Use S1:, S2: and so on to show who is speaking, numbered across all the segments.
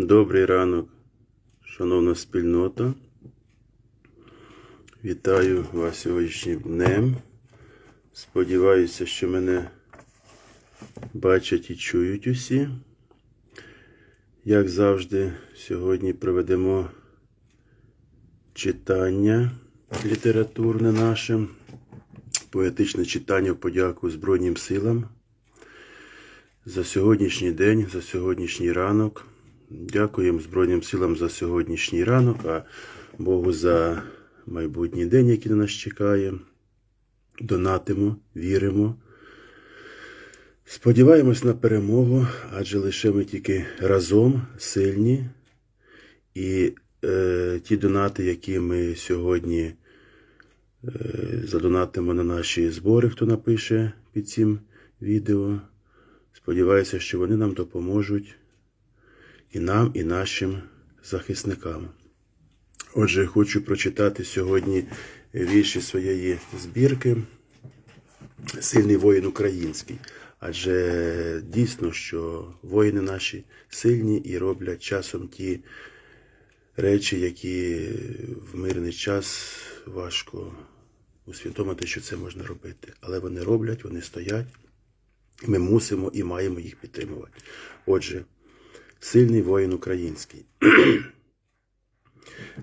S1: Добрий ранок, шановна спільнота. Вітаю вас сьогоднішнім днем. Сподіваюся, що мене бачать і чують усі. Як завжди, сьогодні проведемо читання літературне наше, поетичне читання в подяку Збройним силам за сьогоднішній день, за сьогоднішній ранок. Дякуємо Збройним силам за сьогоднішній ранок, а Богу за майбутній день, який на нас чекає. Донатимо, віримо. Сподіваємось на перемогу, адже лише ми тільки разом сильні. І е, ті донати, які ми сьогодні е, задонатимо на наші збори, хто напише під цим відео. Сподіваюся, що вони нам допоможуть і нам, і нашим захисникам. Отже, хочу прочитати сьогодні вірші своєї збірки Сильний воїн український. Адже дійсно, що воїни наші сильні і роблять часом ті речі, які в мирний час важко усвідомити, що це можна робити. Але вони роблять, вони стоять. Ми мусимо і маємо їх підтримувати. Отже, сильний воїн український.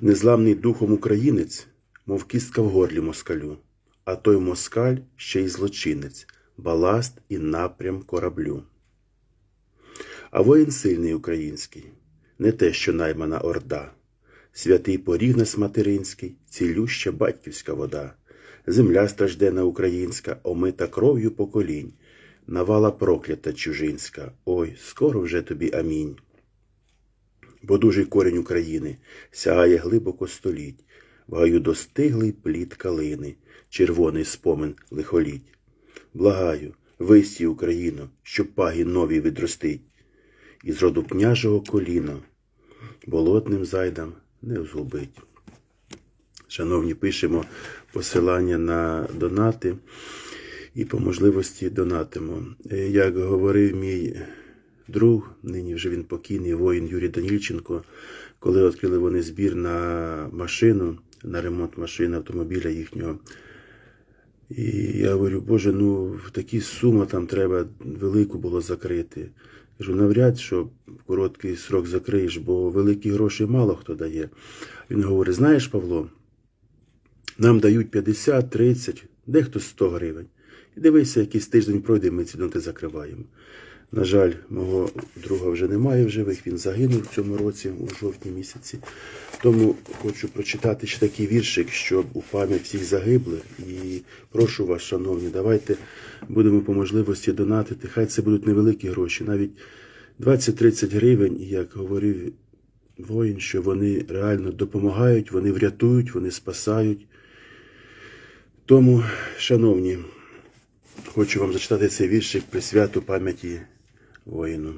S1: Незламний духом українець, мов кістка в горлі москалю, а той москаль ще й злочинець, баласт і напрям кораблю. А воїн сильний український, не те, що наймана орда, святий поріг нас материнський, цілюща батьківська вода, земля страждена українська, омита кров'ю поколінь, навала проклята чужинська, ой, скоро вже тобі амінь. Бо дужий корінь України сягає глибоко століть, в гаю достиглий плід калини, червоний спомин лихоліть. Благаю, висті Україну, щоб паги нові відростить, і з роду княжого коліна болотним зайдам не згубить. Шановні, пишемо посилання на донати і по можливості донатимо. Е, Як говорив мій друг, нині вже він покійний воїн Юрій Данільченко, коли відкрили вони збір на машину, на ремонт машини автомобіля їхнього. І я говорю, Боже, ну такі суми там треба велику було закрити. Кажу, навряд, що в короткий срок закриєш, бо великі гроші мало хто дає. Він говорить: знаєш, Павло, нам дають 50, 30, дехто 100 гривень. І дивися, якийсь тиждень пройде, ми ці доти закриваємо. На жаль, мого друга вже немає в живих, він загинув в цьому році, у жовтні місяці. Тому хочу прочитати ще такий віршик, щоб у пам'ять всіх загиблих. І прошу вас, шановні, давайте будемо по можливості донатити. Хай це будуть невеликі гроші, навіть 20-30 гривень, і як говорив воїн, що вони реально допомагають, вони врятують, вони спасають. Тому, шановні, хочу вам зачитати цей віршик присвяту пам'яті воїну.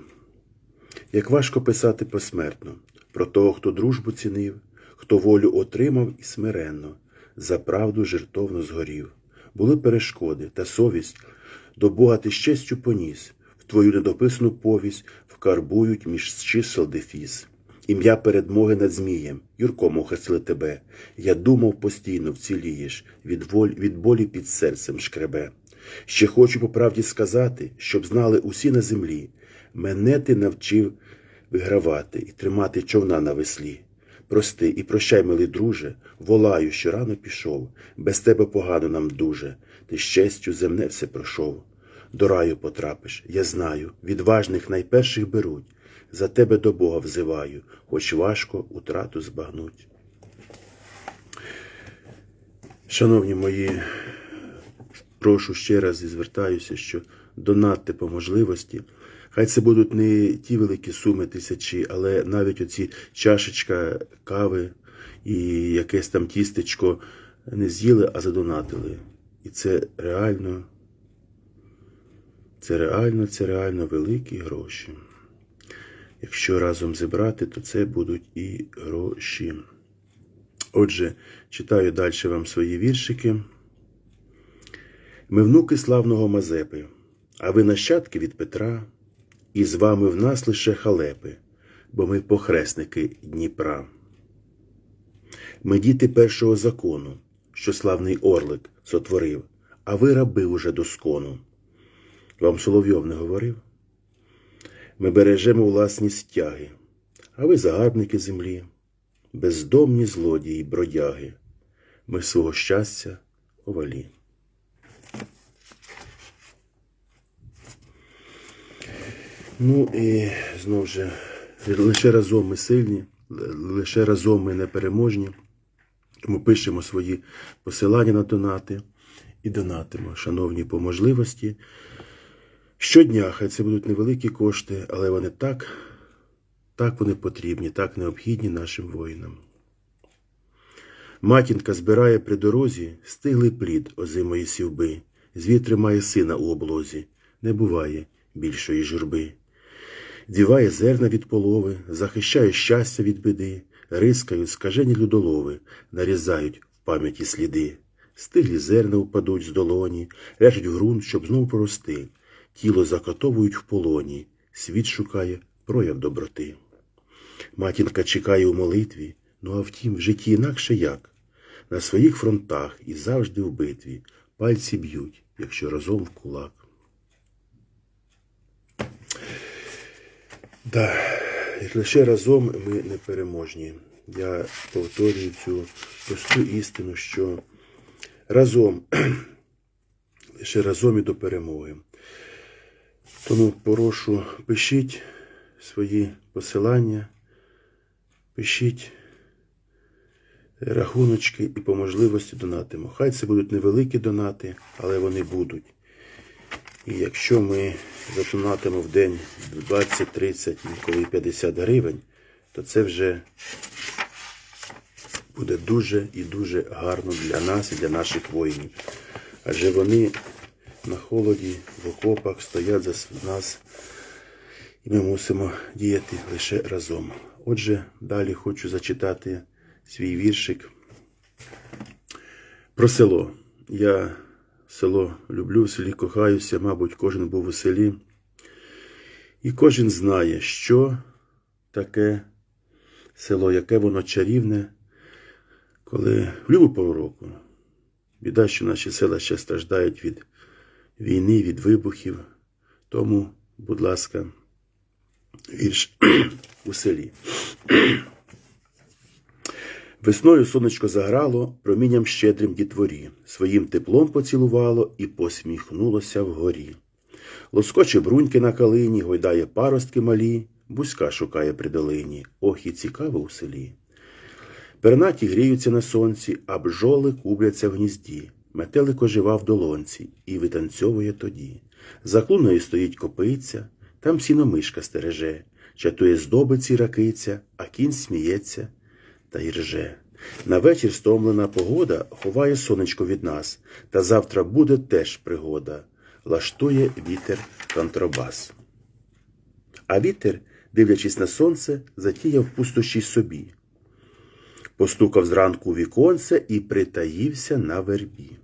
S1: Як важко писати посмертно про того, хто дружбу цінив, хто волю отримав і смиренно, за правду жертовно згорів. Були перешкоди та совість, до Бога ти з честю поніс, в твою недописану повість вкарбують між чисел дефіс. Ім'я передмоги над Змієм, Юрком охрестили тебе. Я думав, постійно вцілієш, від, воль, від болі під серцем шкребе. Ще хочу по правді сказати, щоб знали усі на землі. Мене ти навчив вигравати і тримати човна на веслі. Прости і прощай, милий друже, волаю, що рано пішов, без тебе погано нам дуже, ти з честю земне все пройшов. До раю потрапиш, я знаю, відважних найперших беруть, за тебе до Бога взиваю, хоч важко утрату збагнуть. Шановні мої, прошу ще раз і звертаюся, що донатьте по можливості. Хай це будуть не ті великі суми тисячі, але навіть оці чашечка кави і якесь там тістечко не з'їли, а задонатили. І це реально, це реально, це реально великі гроші. Якщо разом зібрати, то це будуть і гроші. Отже, читаю далі вам свої віршики. Ми внуки славного Мазепи, а ви нащадки від Петра, і з вами в нас лише халепи. бо ми похресники Дніпра. Ми діти першого закону, що славний орлик сотворив, а ви раби уже доскону. Вам Соловйов не говорив? Ми бережемо власні стяги, а ви загарбники землі, бездомні злодії, бродяги, ми свого щастя овалі. Ну і знову ж, лише разом ми сильні, лише разом ми непереможні. Тому пишемо свої посилання на донати і донатимо, шановні, по можливості. Щодня, хай це будуть невеликі кошти, але вони так, так вони потрібні, так необхідні нашим воїнам. Матінка збирає при дорозі стиглий плід озимої сівби, звір тримає сина у облозі, не буває більшої журби. Діває зерна від полови, захищає щастя від біди, рискають скажені людолови, нарізають в пам'яті сліди. Стиглі зерна впадуть з долоні, ляжуть в ґрунт, щоб знов порости. Тіло закатовують в полоні, світ шукає прояв доброти. Матінка чекає у молитві, ну а втім, в житті інакше як. На своїх фронтах і завжди в битві пальці б'ють, якщо разом в кулак. Да, лише разом ми не переможні. Я повторюю цю просту істину, що разом, лише разом і до перемоги. Тому прошу, пишіть свої посилання, пишіть рахуночки і по можливості донатимо. Хай це будуть невеликі донати, але вони будуть. І якщо ми задонатимо в день 20, 30, інколи 50 гривень, то це вже буде дуже і дуже гарно для нас і для наших воїнів. Адже вони на холоді, в окопах стоять за нас, і ми мусимо діяти лише разом. Отже, далі хочу зачитати свій віршик про село. Я село люблю, в селі кохаюся, мабуть, кожен був у селі. І кожен знає, що таке село, яке воно чарівне, коли в любу пору року. Біда, що наші села ще страждають від війни, від вибухів. Тому, будь ласка, вірш у селі. Весною сонечко заграло, промінням щедрим дітворі, своїм теплом поцілувало і посміхнулося вгорі. Лоскоче бруньки на калині, гойдає паростки малі, бузька шукає при долині, ох і цікаво у селі. Пернаті гріються на сонці, а бджоли кубляться в гнізді. Метелик ожива в долонці і витанцьовує тоді. За клуною стоїть копиця, там сіномишка стереже, чатує здобиці ракиця, а кінь сміється та й рже. На вечір стомлена погода ховає сонечко від нас, та завтра буде теж пригода. Лаштує вітер контрабас. А вітер, дивлячись на сонце, затіяв пустощі собі. Постукав зранку віконце і притаївся на вербі.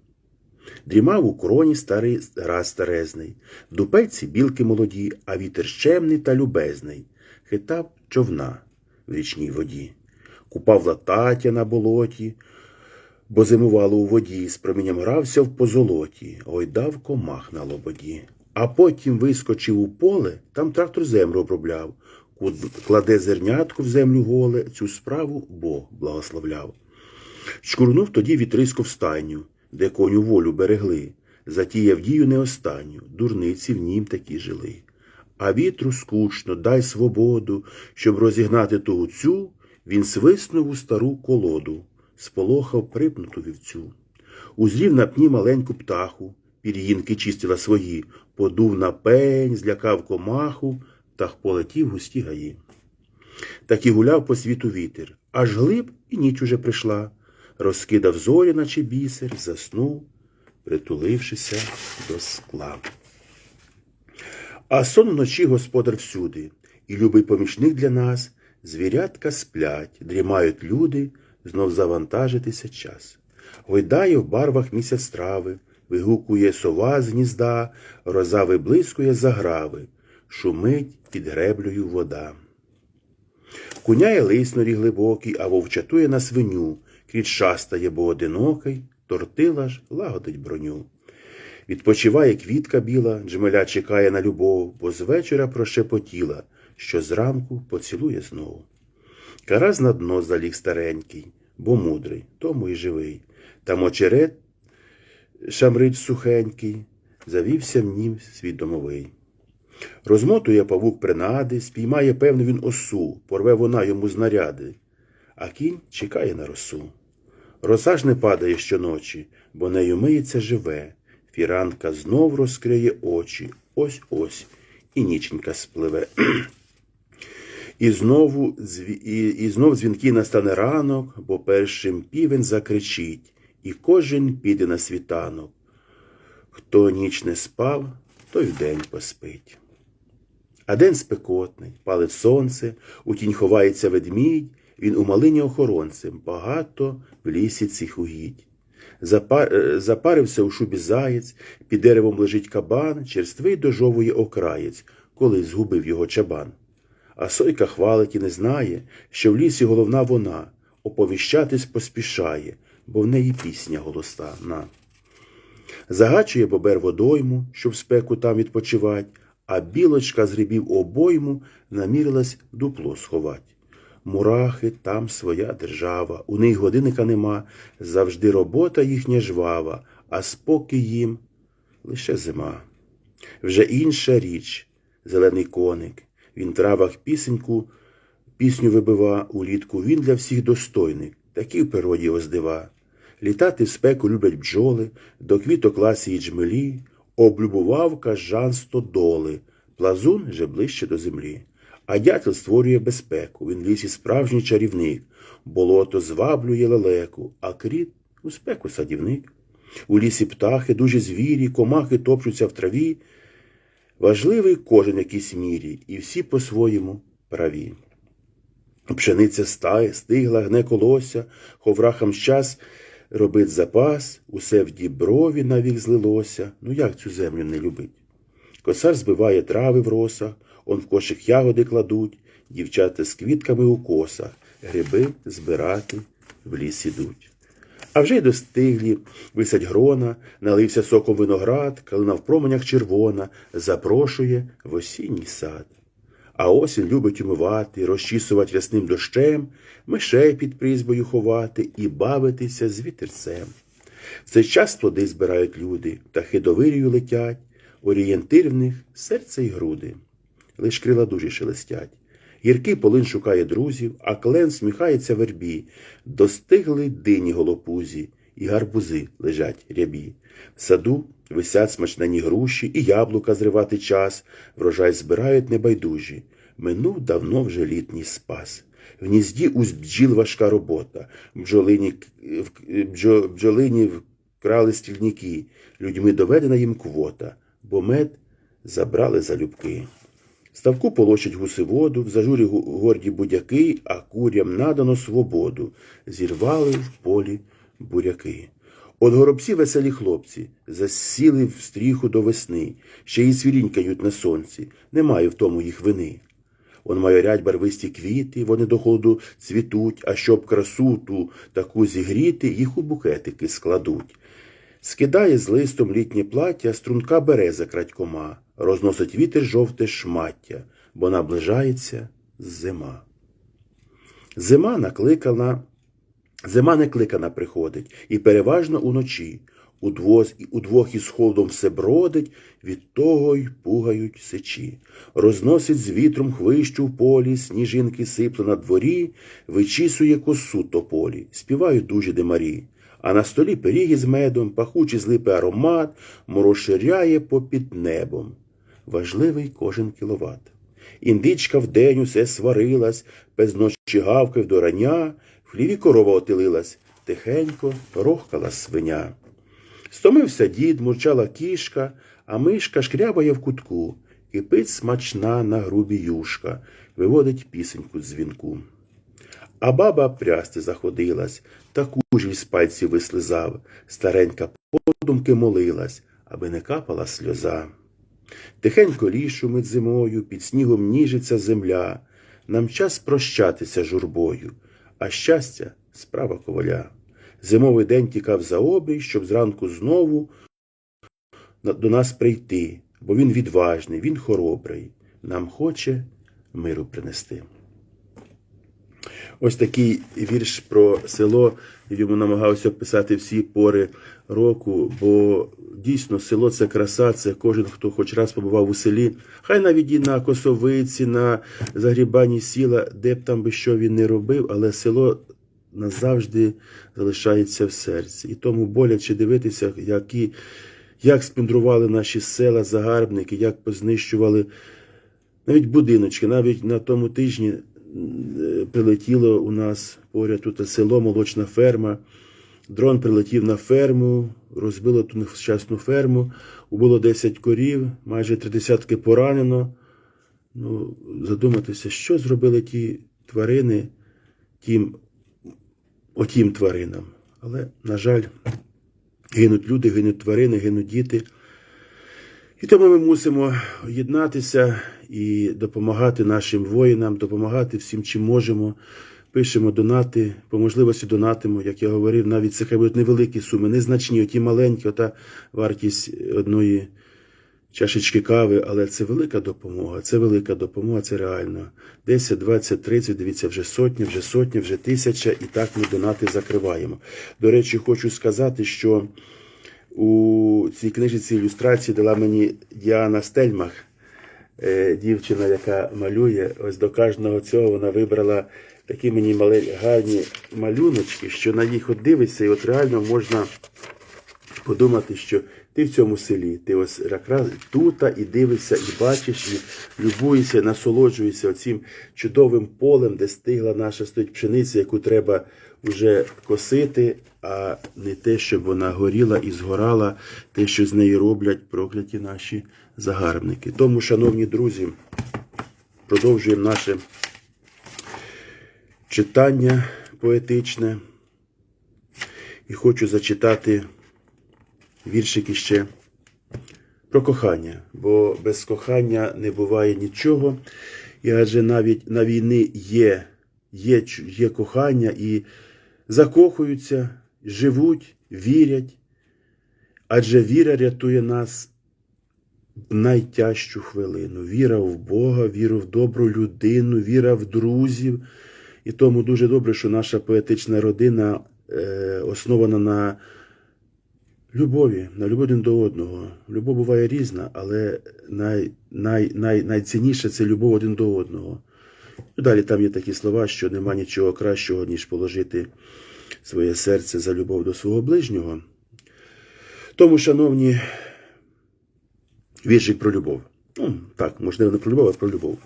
S1: Дрімав у кроні старий раз старезний, в дупельці білки молоді, а вітер щемний та любезний, хитав човна в річній воді, купав латаття на болоті, бо зимувало у воді, з промінням грався в позолоті, гойдав комах на лободі. А потім вискочив у поле, там трактор землю обробляв, кладе зернятку в землю голе, цю справу Бог благословляв. Шкурнув тоді вітрисько в стайню, де коню волю берегли, затіяв дію не останню, дурниці в нім такі жили. А вітру скучно, дай свободу, щоб розігнати ту цю, він свиснув у стару колоду, сполохав припнуту вівцю. Узрів на пні маленьку птаху, пір'їнки чистила свої, подув на пень, злякав комаху, та полетів густі гаї. Так і гуляв по світу вітер, аж глиб і ніч уже прийшла, розкидав зорі, наче бісер, заснув, притулившися до скла. А сон вночі господар всюди, і любий помічник для нас, звірятка сплять, дрімають люди, знов завантажитися час. Гойдає в барвах місяць трави, вигукує сова з гнізда, роза виблискує заграви, шумить під греблею вода. Куняє лист норі глибокий, а вовчатує на свиню, кріт шастає, бо одинокий, тортила ж лагодить броню. Відпочиває квітка біла, джмеля чекає на любов, бо з вечора прошепотіла, що зранку поцілує знову. Караз на дно заліг старенький, бо мудрий, тому й живий. Там очерет шамрить сухенький, завівся в нім свій домовий. Розмотує павук принади, спіймає, певно, він осу, порве вона йому знаряди, а кінь чекає на росу. Роса ж не падає щоночі, бо нею миється живе. Фіранка знов розкриє очі, ось ось, і ніченька спливе. І знову і, і знов дзвінки настане ранок, бо першим півень закричить, і кожен піде на світанок. Хто ніч не спав, той вдень поспить. А день спекотний, палить сонце, у тінь ховається ведмідь, він у малині охоронцем, багато в лісі цих угідь. Запар... е, Запарився у шубі заєць, під деревом лежить кабан, черствий дожовує окраєць, коли згубив його чабан. А сойка хвалить і не знає, що в лісі головна вона, оповіщатись поспішає, бо в неї пісня голосна. Загачує бобер водойму, щоб спеку там відпочивать, а білочка з грибів обойму намірилась дупло сховать. Мурахи там своя держава, у них годинника нема, завжди робота їхня жвава, а спокій їм лише зима. Вже інша річ, зелений коник, він травах пісеньку, пісню вибива, улітку він для всіх достойник, такі в природі оздива. Літати в спеку люблять бджоли, до квіток ласії джмелі, облюбував кажан стодоли, плазун же ближче до землі. А дятел створює безпеку, він лісі справжній чарівник, болото зваблює лелеку, а кріт у спеку садівник. У лісі птахи, дуже звірі, комахи топчуться в траві. Важливий кожен в якійсь мірі, і всі по-своєму праві. Пшениця стає, стигла, гне колося, ховрахам час робить запас, усе в діброві навік злилося. Ну як цю землю не любить? Косар збиває трави в росах, он в кошик ягоди кладуть, дівчата з квітками у косах, гриби збирати в ліс ідуть. А вже й достиглі, висять грона, налився соком виноград, калина в променях червона, запрошує в осінній сад. А осінь любить умивати, розчісувати рясним дощем, мишей під призбою ховати і бавитися з вітерцем. В цей час плоди збирають люди, птахи до вирію летять, орієнтир в них серце й груди. Лиш крила дужі шелестять. Гіркий полин шукає друзів, а клен сміхається вербі. Достигли дині голопузі, і гарбузи лежать рябі. В саду висять смачнені груші, і яблука зривати час, врожай збирають небайдужі. Минув давно вже літній спас. В гнізді уз бджіл важка робота, бджолині, бджо, бджолині вкрали стільники, людьми доведена їм квота, бо мед забрали залюбки. Ставку полощать гуси воду, в зажурі горді будяки, а курям надано свободу. Зірвали в полі буряки. От горобці веселі хлопці, засіли в стріху до весни, ще й свірінькають на сонці, немає в тому їх вини. Он майорять барвисті квіти, вони до холоду цвітуть, а щоб красу ту таку зігріти, їх у букетики складуть. Скидає з листом літнє плаття, струнка береза крадькома, розносить вітер жовте шмаття, бо наближається зима. Зима накликана, зима не кликана приходить, і переважно уночі. Удвоз, удвох із холодом все бродить, від того й пугають сечі. Розносить з вітром хвищу в полі, сніжинки сипле на дворі, вичісує косу тополі, співають дужі димарі. А на столі пиріги з медом, пахучий з аромат, мороширяє попід небом. Важливий кожен кіловат. Індичка вдень усе сварилась, без ночі гавкав до рання, в хліві корова отилилась, тихенько рохкала свиня. Стомився дід, мурчала кішка, а мишка шкрябає в кутку, кипить смачна на грубі юшка, виводить пісеньку дзвінку. А баба прясти заходилась, та кужіль з пальців вислизав, старенька подумки молилась, аби не капала сльоза. Тихенько лішу шумить зимою, під снігом ніжиться земля, нам час прощатися журбою, а щастя справа коваля. Зимовий день тікав за обрій, щоб зранку знову до нас прийти, бо він відважний, він хоробрий, нам хоче миру принести. Ось такий вірш про село. Йому намагався описати всі пори року, бо дійсно село це краса, це кожен, хто хоч раз побував у селі. Хай навіть і на косовиці, на загрібанні сіла, де б там би що він не робив, але село назавжди залишається в серці. І тому боляче дивитися, які, як спіндрували наші села, загарбники, як познищували навіть будиночки, навіть на тому тижні прилетіло у нас поряд тут село, молочна ферма. Дрон прилетів на ферму, розбило ту нещасну ферму, убило 10 корів, майже три десятки поранено. Ну, задуматися, що зробили ті тварини тим, отім тваринам. Але, на жаль, гинуть люди, гинуть тварини, гинуть діти. І тому ми мусимо єднатися і допомагати нашим воїнам, допомагати всім, чим можемо. Пишемо донати, по можливості донатимо, як я говорив, навіть це хай будуть невеликі суми, незначні, оті маленькі, ота вартість одної чашечки кави, але це велика допомога, це велика допомога, це реально. 10, 20, 30, дивіться, вже сотня, вже сотня, вже тисяча, і так ми донати закриваємо. До речі, хочу сказати, що у цій книжці ілюстрації дала мені Діана Стельмах, дівчина, яка малює. Ось до кожного цього вона вибрала такі мені мали, гарні малюночки, що на їх от дивишся, і от реально можна подумати, що ти в цьому селі, ти ось якраз тут і дивишся, і бачиш, і любуєшся, насолоджуєшся оцим чудовим полем, де стигла наша стоїть пшениця, яку треба вже косити, а не те, щоб вона горіла і згорала, те, що з неї роблять прокляті наші загарбники. Тому, шановні друзі, продовжуємо наше читання поетичне. І хочу зачитати віршики ще про кохання, бо без кохання не буває нічого. І адже навіть на війни є, є, є кохання і закохуються, живуть, вірять. Адже віра рятує нас в найтяжчу хвилину. Віра в Бога, віра в добру людину, віра в друзів. І тому дуже добре, що наша поетична родина е, основана на любові, на любові один до одного. Любов буває різна, але най, най, най, найцінніше це любов один до одного. І далі там є такі слова, що нема нічого кращого, ніж положити своє серце за любов до свого ближнього. Тому, шановні, віршик про любов. Ну, так, можливо, не про любов, а про любов.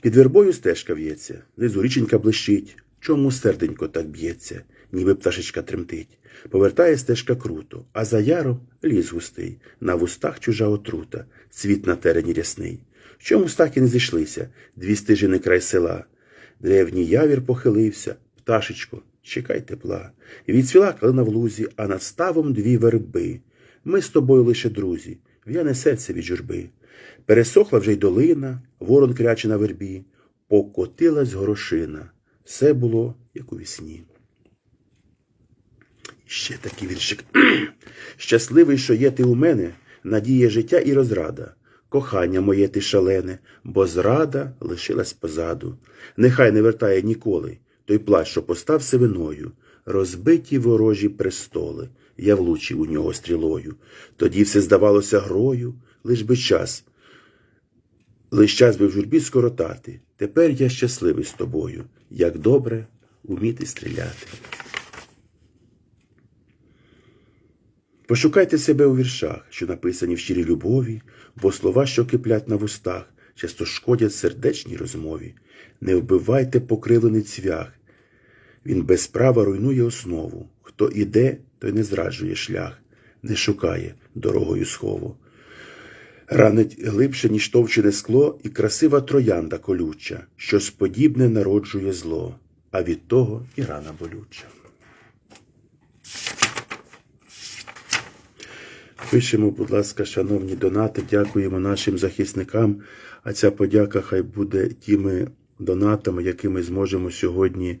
S1: Під вербою стежка в'ється, внизу річенька блищить. Чому серденько так б'ється, ніби пташечка тремтить? Повертає стежка круто, а за яром ліс густий, на вустах чужа отрута, цвіт на терені рясний. Чому стаки не зійшлися, дві стежини край села? Древній явір похилився, пташечко, чекай тепла. І відцвіла калина в лузі, а над ставом дві верби. Ми з тобою лише друзі, в'яне серце від журби. Пересохла вже й долина, ворон кряче на вербі, покотилась горошина. Все було, як у вісні. Ще такий віршик. Щасливий, що є ти у мене, надія життя і розрада. Кохання моє ти шалене, бо зрада лишилась позаду. Нехай не вертає ніколи той плач, що постав сивиною, розбиті ворожі престоли, я влучив у нього стрілою. Тоді все здавалося грою, лиш би час, лиш час би в журбі скоротати. Тепер я щасливий з тобою, як добре уміти стріляти. Пошукайте себе у віршах, що написані в щирій любові, бо слова, що киплять на вустах, часто шкодять сердечній розмові. Не вбивайте покривлений цвях. Він без права руйнує основу. Хто іде, той не зраджує шлях, не шукає дорогою схову. Ранить глибше, ніж товчене скло, і красива троянда колюча, щось подібне народжує зло, а від того і рана болюча. Пишемо, будь ласка, шановні донати, дякуємо нашим захисникам. А ця подяка хай буде тими донатами, які ми зможемо сьогодні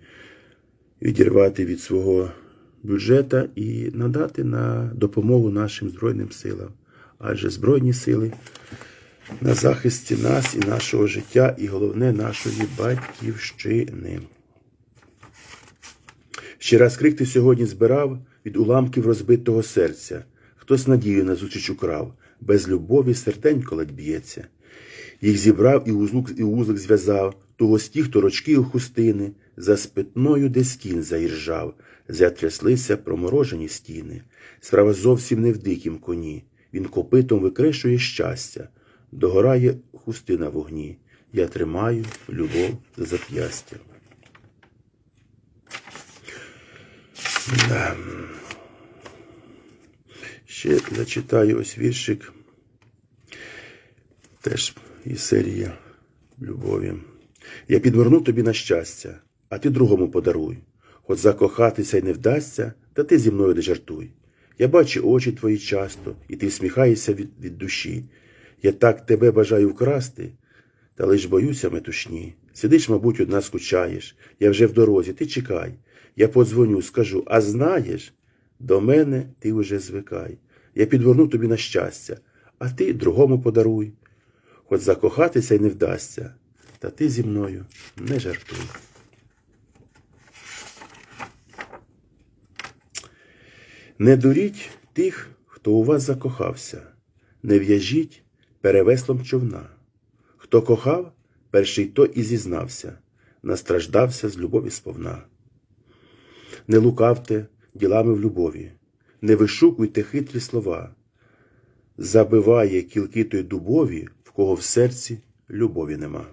S1: відірвати від свого бюджета і надати на допомогу нашим Збройним силам. Адже Збройні сили на захисті нас і нашого життя, і головне нашої батьківщини. Ще раз крик ти сьогодні збирав від уламків розбитого серця. Хтось надію на зустріч украв, без любові серденько ледь б'ється. Їх зібрав і узлук, і узлик зв'язав, тугості торочки у хустини, за спитною десь кінь заіржав, затряслися проморожені стіни. Справа зовсім не в дикім коні. Він копитом викришує щастя, догорає хустина вогні. Я тримаю любов за зап'ястя. Ще зачитаю ось віршик. Теж із серії любові. Я підверну тобі на щастя, а ти другому подаруй. Хоч закохатися й не вдасться, та ти зі мною не жартуй. Я бачу очі твої часто, і ти всміхаєшся від, від душі. Я так тебе бажаю вкрасти, та лиш боюся метушні. Сидиш, мабуть, одна скучаєш. Я вже в дорозі, ти чекай. Я подзвоню, скажу, а знаєш, до мене ти вже звикай. Я підверну тобі на щастя, а ти другому подаруй. Хоч закохатися й не вдасться, та ти зі мною не жартуй. Не дуріть тих, хто у вас закохався, не в'яжіть перевеслом човна. Хто кохав, перший то і зізнався, настраждався з любові сповна. Не лукавте ділами в любові, не вишукуйте хитрі слова. Забиває кілки той дубові, в кого в серці любові нема.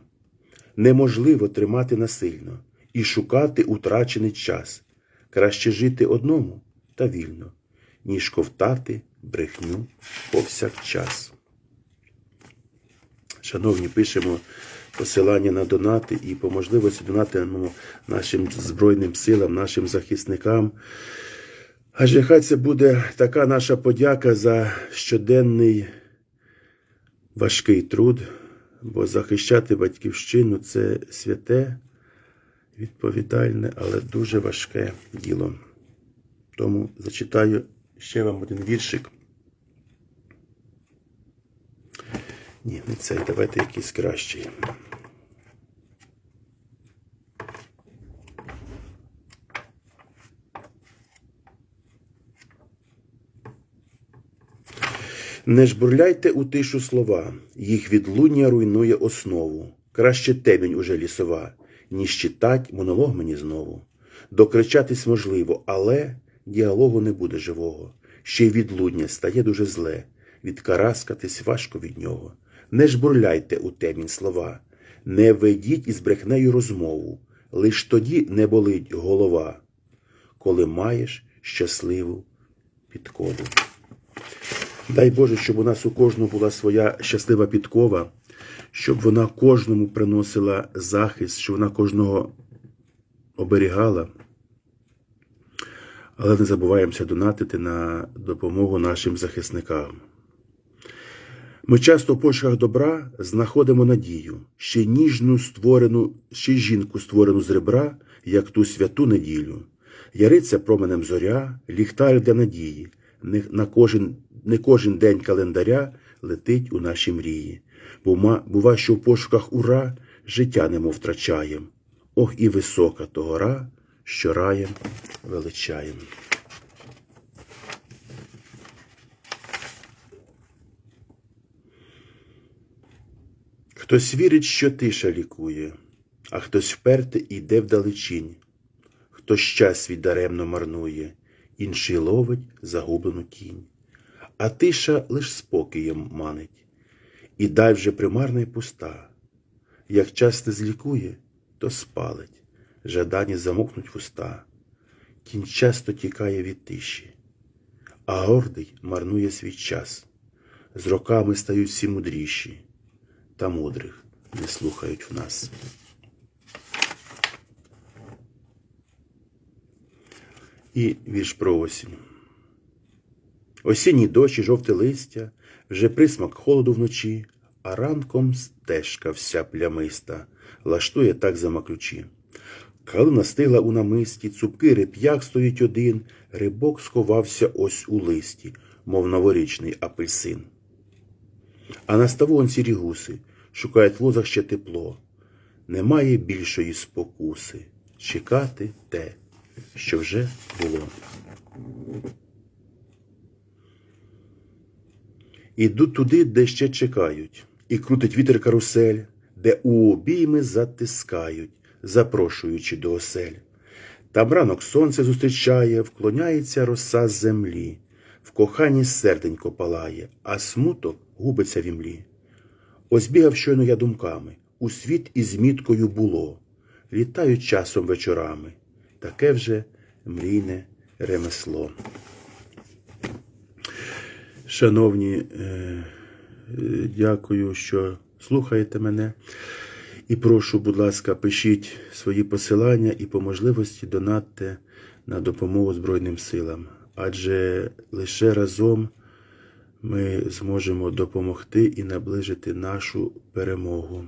S1: Неможливо тримати насильно і шукати утрачений час. Краще жити одному та вільно, ніж ковтати брехню повсякчас. Шановні, пишемо посилання на донати і по можливості донатимо нашим Збройним силам, нашим захисникам. Адже хай це буде така наша подяка за щоденний важкий труд, бо захищати батьківщину це святе, відповідальне, але дуже важке діло. Тому зачитаю ще вам один віршик. Ні, не цей, давайте якийсь кращий. Не жбурляйте у тишу слова, їх відлуння руйнує основу. Краще темінь уже лісова, ніж читать монолог мені знову. Докричатись можливо, але діалогу не буде живого. Ще й відлуння стає дуже зле, відкараскатись важко від нього. Не жбурляйте у темінь слова, не ведіть із брехнею розмову, лиш тоді не болить голова, коли маєш щасливу підкову. Дай Боже, щоб у нас у кожного була своя щаслива підкова, щоб вона кожному приносила захист, щоб вона кожного оберігала. Але не забуваємося донатити на допомогу нашим захисникам. Ми часто в пошуках добра знаходимо надію, ще ніжну створену, ще жінку створену з ребра, як ту святу неділю. Яриться променем зоря, ліхтар для надії, на кожен, не кожен день календаря летить у наші мрії. Бума, бува, що в пошуках ура життя немов втрачаєм. Ох, і висока то гора, що раєм величаєм. Хтось вірить, що тиша лікує, а хтось вперте іде вдалечінь, хтось час свій даремно марнує, інший ловить загублену тінь. А тиша лиш спокієм манить, і даль вже примарна й пуста. Як час не злікує, то спалить, жадані замокнуть вуста. Тінь часто тікає від тиші, а гордий марнує свій час. З роками стають всі мудріші та мудрих не слухають в нас. І вірш про осінь. Осінній дощ і жовте листя, вже присмак холоду вночі, а ранком стежка вся плямиста, лаштує так замаключі. Калина стигла у намисті, цупки реп'як стоїть один, рибок сховався ось у листі, мов новорічний апельсин. А на ставу он сірі гуси, шукають в лозах ще тепло. Немає більшої спокуси чекати те, що вже було. Ідуть туди, де ще чекають, і крутить вітер карусель, де у обійми затискають, запрошуючи до осель. Там ранок сонце зустрічає, вклоняється роса землі, в коханні серденько палає, а смуток губиться в імлі. Ось бігав щойно я думками, у світ із міткою було, літають часом вечорами, таке вже мрійне ремесло. Шановні, е, дякую, що слухаєте мене. І прошу, будь ласка, пишіть свої посилання і по можливості донатьте на допомогу Збройним силам. Адже лише разом ми зможемо допомогти і наближити нашу перемогу.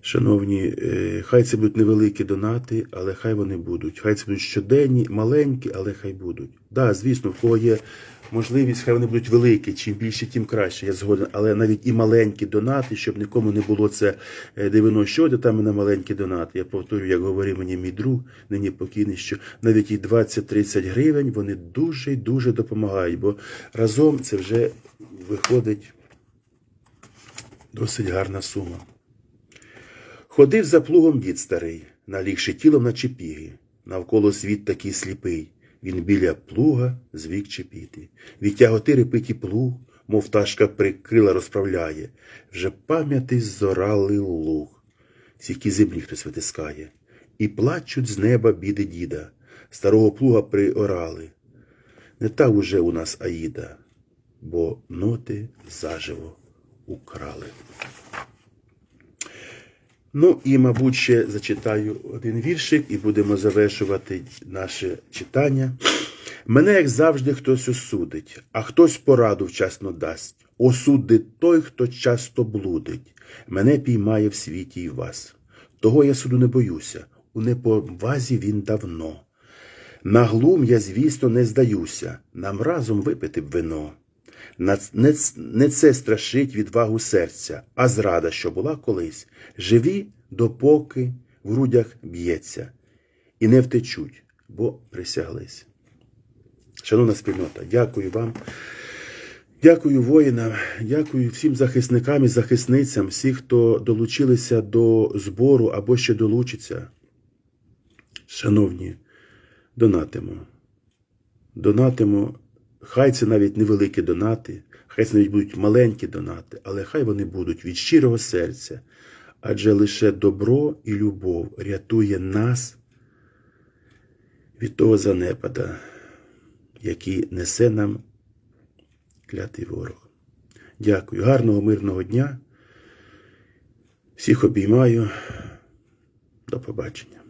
S1: Шановні, е, хай це будуть невеликі донати, але хай вони будуть. Хай це будуть щоденні, маленькі, але хай будуть. Так, да, звісно, в кого є можливість, хай вони будуть великі. Чим більше, тим краще. Я згоден. Але навіть і маленькі донати, щоб нікому не було це дивно, що де там на маленькі донати. Я повторюю, як говорив мені мій друг, нині покійний, що навіть і 20-30 гривень вони дуже і дуже допомагають, бо разом це вже виходить досить гарна сума. Ходив за плугом дід старий, налігши тілом на чепіги. Навколо світ такий сліпий. Він біля плуга звік чепіти. Від тяготи репиті плуг, мов пташка прикрила розправляє. Вже пам'яти зорали луг. Сікі землі хтось витискає. І плачуть з неба біди діда. Старого плуга приорали. Не та уже у нас Аїда, бо ноти заживо украли. Ну і, мабуть, ще зачитаю один віршик і будемо завершувати наше читання. Мене, як завжди, хтось осудить, а хтось пораду вчасно дасть. Осудить той, хто часто блудить. Мене піймає в світі і вас. Того я суду не боюся, у неповазі він давно. На глум я, звісно, не здаюся, нам разом випити б вино. Не, це страшить відвагу серця, а зрада, що була колись. Живі, допоки в грудях б'ється, і не втечуть, бо присяглись. Шановна спільнота, дякую вам. Дякую воїнам, дякую всім захисникам і захисницям, всі, хто долучилися до збору або ще долучиться. Шановні, донатимо. Донатимо. Хай це навіть невеликі донати, хай це навіть будуть маленькі донати, але хай вони будуть від щирого серця. Адже лише добро і любов рятує нас від того занепада, який несе нам клятий ворог. Дякую. Гарного мирного дня. Всіх обіймаю. До побачення.